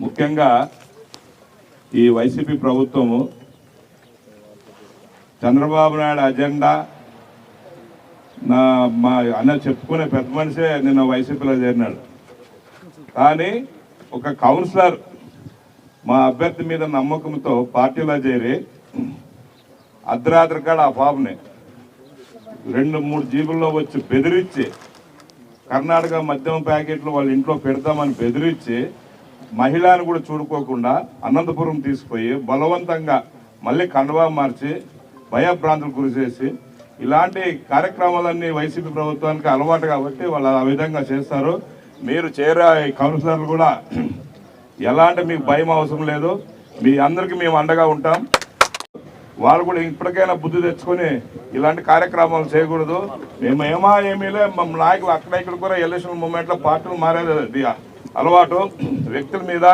ముఖ్యంగా ఈ వైసీపీ ప్రభుత్వము చంద్రబాబు నాయుడు అజెండా నా మా అన్న చెప్పుకునే పెద్ద మనిషే నిన్న వైసీపీలో చేరినాడు. కానీ ఒక కౌన్సిలర్ మా అభ్యర్థి మీద నమ్మకంతో పార్టీలో చేరి అర్ధరాత్రి కాడ ఆ పాపని రెండు మూడు జీబుల్లో వచ్చి బెదిరించి కర్ణాటక మద్యం ప్యాకెట్లు వాళ్ళ ఇంట్లో పెడతామని బెదిరించి మహిళను కూడా చూడుకోకుండా అనంతపురం తీసుకుపోయి బలవంతంగా మళ్ళీ కండవా మార్చి భయభ్రాంతులు గురి చేసి ఇలాంటి కార్యక్రమాలన్నీ వైసీపీ ప్రభుత్వానికి అలవాటు కాబట్టి వాళ్ళు ఆ విధంగా చేస్తారు. మీరు చేరే కౌన్సిలర్లు కూడా ఎలాంటి మీకు భయం అవసరం లేదు. మీ అందరికీ మేము అండగా ఉంటాం. వాళ్ళు కూడా ఇప్పటికైనా బుద్ధి తెచ్చుకొని ఇలాంటి కార్యక్రమాలు చేయకూడదు. మేము ఏమా ఏమీలే మా నాయకులు అక్కడ ఇక్కడ కూడా ఎలక్షన్ మూమెంట్లో పార్టీలు మారేది అది అలవాటు వ్యక్తుల మీద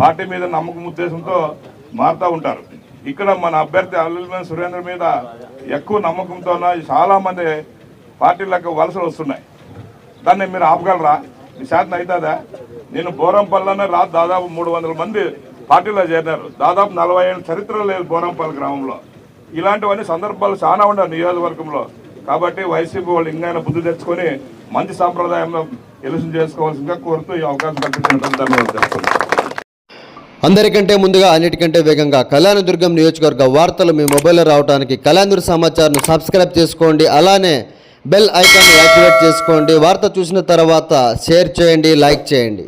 పార్టీ మీద నమ్మకం ఉద్దేశంతో మారుతూ ఉంటారు. ఇక్కడ మన అభ్యర్థి అల్లుమని సురేంద్ర మీద ఎక్కువ నమ్మకంతో చాలామంది పార్టీలకు వలసలు వస్తున్నాయి. దాన్ని మీరు ఆపగలరా? మీ శాతం అవుతుందా? నేను బోరంపల్లిలోనే రా దాదాపు మూడు వందల మంది పార్టీలో చేరినారు. దాదాపు నలభై ఏళ్ళ చరిత్ర లేదు బోరంపల్లి గ్రామంలో. ఇలాంటివన్నీ సందర్భాలు చాలా ఉన్నాయి నియోజకవర్గంలో. కాబట్టి వైసీపీ వాళ్ళు ఇంకా బుద్ధి తెచ్చుకొని మంచి సాంప్రదాయంలో ఎలక్షన్ చేసుకోవాల్సిందిగా కోరుతూ ఈ అవకాశం కల్పించినటువంటి ధన్యవాదాలు అందరికంటే ముందుగా అన్నిటికంటే వేగంగా కళ్యాణదుర్గం నియోజకవర్గ వార్తలు మీ మొబైల్లో రావడానికి కళ్యాణదుర్గ సమాచారం సబ్స్క్రైబ్ చేసుకోండి. అలానే బెల్ ఐకాన్ యాక్టివేట్ చేసుకోండి. వార్త చూసిన తర్వాత షేర్ చేయండి లైక్ చేయండి.